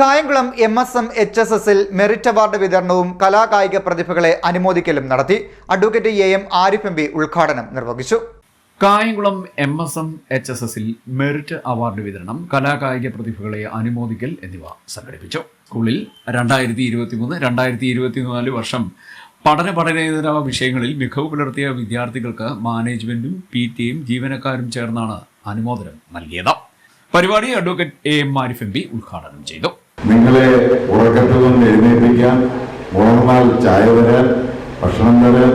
Kayamkulam M S M H S എസിൽ merit award വിതരണവും കലാകായിക പ്രതിഭകളെ അനുമോദിക്കലും നടത്തി. Advocate A M Arif M P ഉദ്ഘാടനം നിർവഹിച്ചു. Kayamkulam M S M H S എസിൽ മെറിറ്റ് അവാർഡ് വിതരണം കലാകായിക പ്രതിഭകളെ അനുമോദിക്കൽ എന്നിവ സംഘടിപ്പിച്ചു. സ്കൂളിൽ രണ്ടായിരത്തി ഇരുപത്തി മൂന്ന് രണ്ടായിരത്തി ഇരുപത്തിനാല് വർഷം പഠന പഠനേതര വിഷയങ്ങളിൽ മികവ് പുലർത്തിയ വിദ്യാർത്ഥികൾക്ക് മാനേജ്മെന്റും പി ടിയും ജീവനക്കാരും ചേർന്നാണ് അനുമോദനം നൽകിയത്. പരിപാടി advocate A M Arif M P ഉദ്ഘാടനം ചെയ്തു. നിങ്ങളെ ഉറക്കത്തിൽ നിന്ന് എഴുന്നേൽപ്പിക്കാൻ ഉണർന്നാൽ ചായ വരാൻ ഭക്ഷണം വരാൻ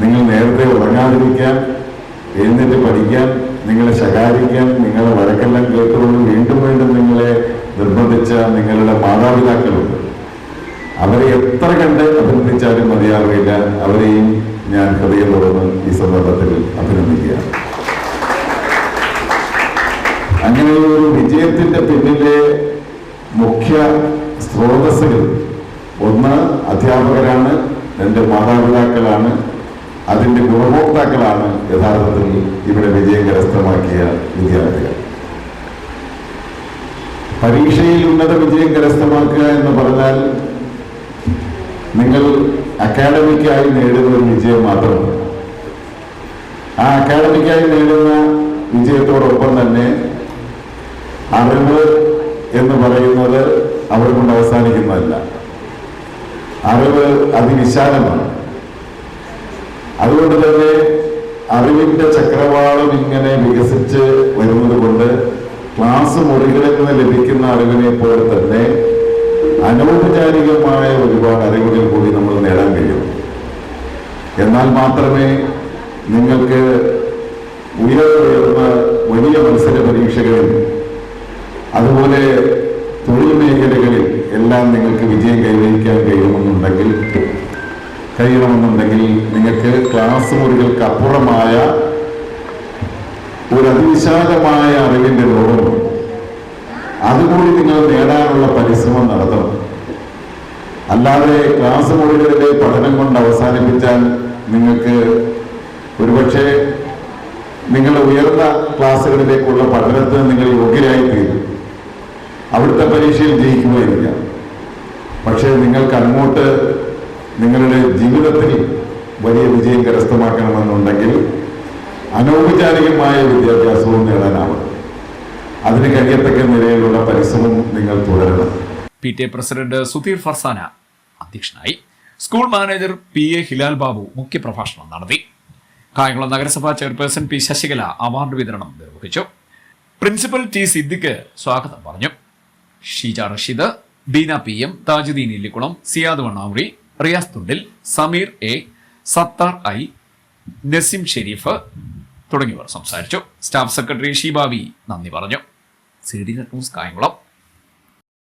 നിങ്ങൾ നേരത്തെ ഉറങ്ങാതിരിക്കാൻ എഴുന്നേറ്റ് പഠിക്കാൻ നിങ്ങളെ ശകാരിക്കാൻ നിങ്ങളെ വഴക്കെല്ലാം കേട്ടുകൊണ്ട് വീണ്ടും വീണ്ടും നിങ്ങളെ നിർബന്ധിച്ച നിങ്ങളുടെ മാതാപിതാക്കളുണ്ട്. അവരെ എത്ര കണ്ട് അഭിനന്ദിച്ചാലും മതിയാവുകയില്ല. അവരെയും ഞാൻ ഹൃദയം തുറന്ന് ഈ സന്ദർഭത്തിൽ അഭിനന്ദിക്കുകയാണ്. അങ്ങനെ ഒരു വിജയത്തിന്റെ പിന്നിലെ മുഖ്യ സ്രോതസ്സുകൾ. ഒന്ന് അധ്യാപകരാണ് രണ്ട് മാതാപിതാക്കളാണ് അതിന്റെ ഗുണഭോക്താക്കളാണ് യഥാർത്ഥത്തിൽ ഇവിടെ വിജയം കരസ്ഥമാക്കിയ വിദ്യാർത്ഥികൾ. പരീക്ഷയിൽ ഉന്നത വിജയം കരസ്ഥമാക്കുക എന്ന് പറഞ്ഞാൽ നിങ്ങൾ അക്കാഡമിക്കായി നേടുന്ന ഒരു വിജയം മാത്രമല്ല ആ അക്കാഡമിക്കായി നേടുന്ന വിജയത്തോടൊപ്പം തന്നെ അറിവ് എന്ന് പറയുന്നത് അവിടെ കൊണ്ട് അവസാനിക്കുന്നതല്ല. അറിവ് അതിവിശാലമാണ്. അതുകൊണ്ട് തന്നെ അറിവിന്റെ ചക്രവാളം ഇങ്ങനെ വികസിച്ച് വരുന്നത് കൊണ്ട് ക്ലാസ് മുറികളിൽ നിന്ന് ലഭിക്കുന്ന അറിവിനെ പോലെ തന്നെ അനൗപചാരികമായ ഒരുപാട് അറിവുകൾ കൂടി നമ്മൾ നേടാൻ കഴിയും. എന്നാൽ മാത്രമേ നിങ്ങൾക്ക് ഉയർന്നുയർന്ന വലിയ മത്സര പരീക്ഷകളിൽ വിജയം കൈവരിക്കാൻ കഴിയുമെന്നുണ്ടെങ്കിൽ കഴിയണമെന്നുണ്ടെങ്കിൽ നിങ്ങൾക്ക് ക്ലാസ് മുറികൾക്ക് അപ്പുറമായ ഒരു അതിവിശാലമായ അറിവിന്റെ ലോകമുണ്ട് അതുകൂടി നിങ്ങൾ നേടാനുള്ള പരിശ്രമം നടത്തണം. അല്ലാതെ ക്ലാസ് മുറികളിലെ പഠനം കൊണ്ട് അവസാനിപ്പിച്ചാൽ നിങ്ങൾക്ക് ഒരുപക്ഷെ നിങ്ങൾ ഉയർന്ന ക്ലാസ്സുകളിലേക്കുള്ള പഠനത്തിന് നിങ്ങൾ യോഗ്യരായി തീരും അവിടുത്തെ പരീക്ഷയിൽ ജയിക്കുമായിരിക്കാം. പക്ഷേ നിങ്ങൾക്ക് അങ്ങോട്ട് നിങ്ങളുടെ ജീവിതത്തിൽ വലിയ വിജയം കരസ്ഥമാക്കണമെന്നുണ്ടെങ്കിൽ അനൗപചാരികമായ വിദ്യാഭ്യാസവും നേടാനാവും. അതിന് കഴിയത്തക്ക നിലയിലുള്ള പരിശ്രമം നിങ്ങൾ തുടരണം. P T president Sudheer Farsana അധ്യക്ഷനായി school manager P A Hilal Babu മുഖ്യപ്രഭാഷണം നടത്തി. കായംകുളം നഗരസഭാ ചെയർപേഴ്സൺ പി ശശികല അവാർഡ് വിതരണം നിർവഹിച്ചു. പ്രിൻസിപ്പൽ ടി സിദ്ദിഖ് സ്വാഗതം പറഞ്ഞു. Sheeja Rasheed Beena P M Thajudheen Illikkulam Siyad Vannamuri Riyas Thundil Sameer A Sathar I Naseem Sherif തുടങ്ങിയവർ സംസാരിച്ചു. സ്റ്റാഫ് സെക്രട്ടറി ഷീബാവി നന്ദി പറഞ്ഞു. C D net news Kayamkulam.